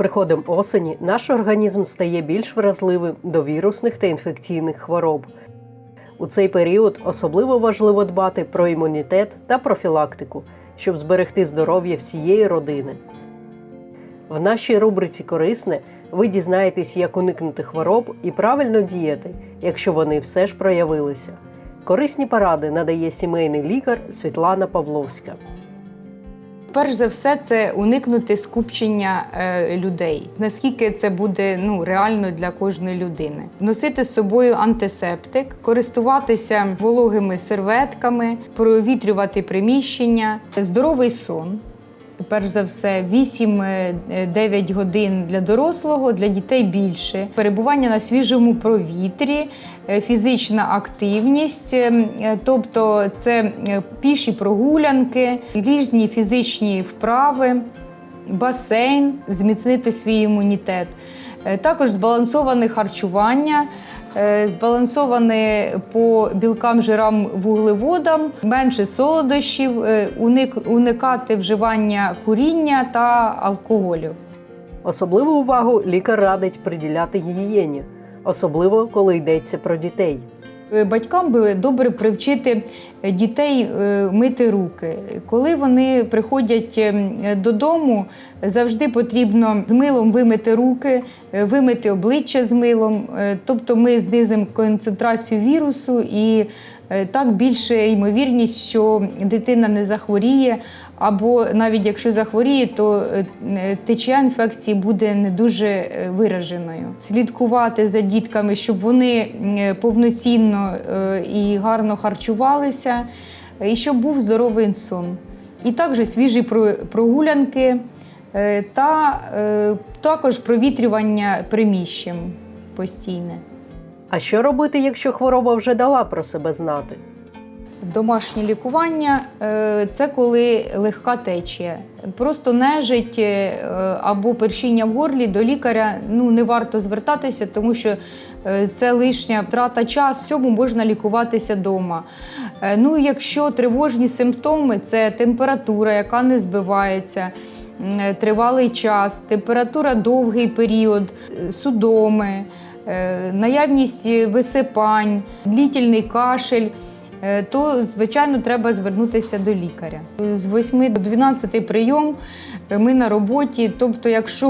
приходом осені наш організм стає більш вразливим до вірусних та інфекційних хвороб. У цей період особливо важливо дбати про імунітет та профілактику, щоб зберегти здоров'я всієї родини. В нашій рубриці Корисне ви дізнаєтесь, як уникнути хвороб і правильно діяти, якщо вони все ж проявилися. Корисні поради надає сімейний лікар Світлана Павловська. Перш за все, це уникнути скупчення е, людей. Наскільки це буде ну реально для кожної людини, носити з собою антисептик, користуватися вологими серветками, провітрювати приміщення, здоровий сон. Перш за все, 8-9 годин для дорослого, для дітей більше. Перебування на свіжому провітрі, е, фізична активність, е, тобто це е, піші прогулянки, різні фізичні вправи, басейн, зміцнити свій імунітет. Е, Також збалансоване харчування. Е, Збалансоване по білкам, жирам, вуглеводам, менше солодощів, е, уник- уникати вживання куріння та алкоголю. Особливу увагу лікар радить приділяти гігієні, особливо коли йдеться про дітей. Е, Батькам би добре привчити дітей е, мити руки. Коли вони приходять ем, додому, завжди потрібно з милом вимити руки, е, вимити обличчя з милом. Тобто ми знизимо концентрацію вірусу і так більше ймовірність, що дитина не захворіє. Або навіть якщо захворіє, то е, течія інфекції буде не дуже е, вираженою. Слідкувати за дітками, щоб вони е, повноцінно е, і гарно харчувалися, і щоб був здоровий сон. І також свіжі про- прогулянки е, та е, також провітрювання приміщень постійне. А що робити, якщо хвороба вже дала про себе знати? Домашнє лікування е, це коли легка течія. Просто нежить е, або першіння в горлі до лікаря ну, не варто звертатися, тому що е, це лишня втрата часу. Цьому можна лікуватися вдома. Ну, якщо тривожні симптоми, це температура, яка не збивається. Тривалий час, температура довгий період, судоми, наявність висипань, длітельний кашель е, то звичайно треба звернутися до лікаря. З 8 до 12 прийом е, ми на роботі. Тобто, якщо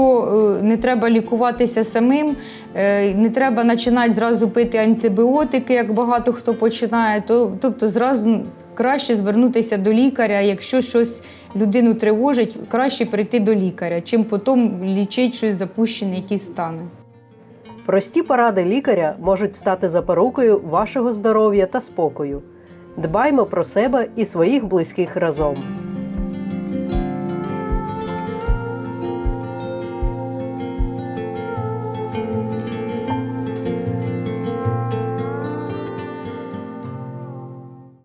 е, не треба лікуватися самим, е, не треба починати зразу пити антибіотики, як багато хто починає, то тобто зразу краще звернутися до лікаря. Якщо щось людину тривожить, краще прийти до лікаря, чим потім лічити щось запущене, якісь стани. Прості поради лікаря можуть стати запорукою вашого здоров'я та спокою. Дбаймо про себе і своїх близьких разом.